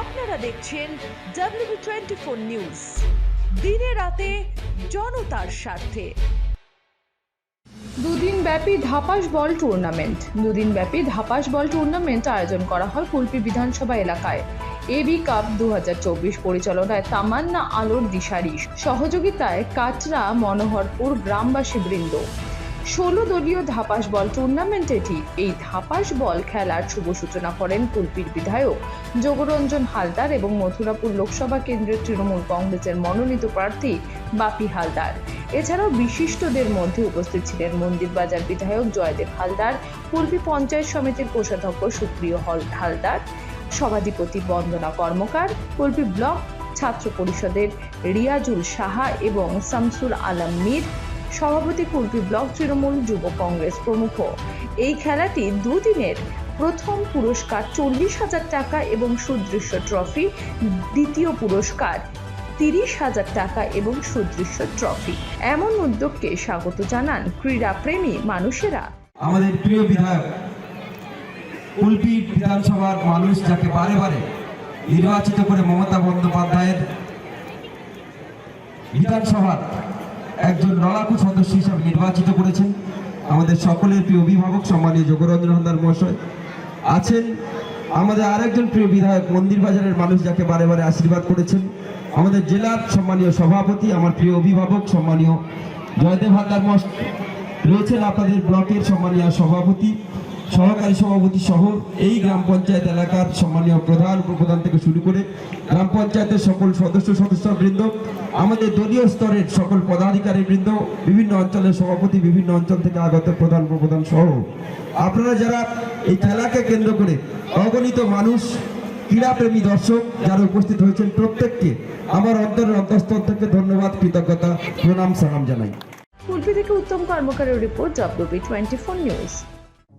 আপনারা দেখছেন W twenty four news দিনে রাতে জনতার স্বার্থে। দুদিন ব্যাপী ধাপাস বল টুর্নামেন্ট দুদিন ব্যাপী ধাপাস বল টুর্নামেন্ট আয়োজন করা হয় কুলপি বিধানসভা এলাকায়। এবি কাপ দু হাজার চব্বিশ পরিচালনায় তামান্না আলোর দিশারি সহযোগিতায় কাটরা মনোহরপুর গ্রামবাসী বৃন্দ ষোলো দলীয় ধাপাস বল টুর্নামেন্ট এটি এই ধাপাস বল খেলার শুভ সূচনা করেন কুলপির বিধায়ক, যোগরঞ্জন হালদার এবং মথুরাপুর লোকসভা কেন্দ্রের তৃণমূল কংগ্রেসের মনোনীত প্রার্থী বাপি হালদার। এছাড়াও বিশিষ্টদের মধ্যে উপস্থিত ছিলেন মন্দির বাজার বিধায়ক জয়দেব হালদার, পূর্বী পঞ্চায়েত সমিতির কোষাধ্যক্ষ সুপ্রিয় হল- হালদার, সভাধিপতি বন্দনা কর্মকার, পূর্বী ব্লক ছাত্র পরিষদের রিয়াজুল সাহা এবং শামসুল আলম মীর সভাপতি কুলপি ব্লক তৃণমূল যুব কংগ্রেস প্রমুখ। এই খেলাটি দুদিনের প্রথম পুরস্কার, চল্লিশ হাজার টাকা এবং সুদৃশ্য ট্রফি, দ্বিতীয় পুরস্কার, তিরিশ হাজার টাকা এবং সুদৃশ্য ট্রফি। এমন উদ্যোগকে স্বাগত জানান ক্রীড়া প্রেমী মানুষেরা। আমাদের প্রিয় বিধায়ক কুলপি বিধানসভার মানুষ যাকে বারে বারে নির্বাচিত করে মমতা বন্দ্যোপাধ্যায়ের বিধানসভার একজন লড়াকু সদস্য হিসাবে নির্বাচিত করেছেন। আমাদের সকলের প্রিয় অভিভাবক, সম্মানীয় যোগরঞ্জন হালদার মহাশয় আছেন। আমাদের আরেকজন প্রিয় বিধায়ক, মন্দির বাজারের মানুষ যাকে বারে বারে আশীর্বাদ করেছেন। আমাদের জেলার সম্মানীয় সভাপতি, আমার প্রিয় অভিভাবক, সম্মানীয় জয়দেব হালদার মহাশয় রয়েছেন আপনাদের ব্লকের সম্মানীয় সভাপতি। সহকারী সভাপতি সহ এই গ্রাম পঞ্চায়েত এলাকার সম্মানীয় প্রধান উপপ্রধান থেকে শুরু করে গ্রাম পঞ্চায়েতের সকল সদস্য সদস্য বৃন্দ আমাদের দলীয় স্তরের সকল পদাধিকারী বৃন্দ বিভিন্ন অঞ্চলের সভাপতি, বিভিন্ন অঞ্চল থেকে আগত প্রধান উপপ্রধান সহ। আপনারা যারা এই খেলাকে কেন্দ্র করে অগণিত মানুষ, ক্রীড়াপ্রেমী দর্শক যারা উপস্থিত হয়েছেন প্রত্যেককে আমার অন্তরের অন্তঃস্থল থেকে ধন্যবাদ, কৃতজ্ঞতা, প্রণাম, সালাম জানাই। কুলপি থেকে Uttam কর্মকারের report WB twenty four news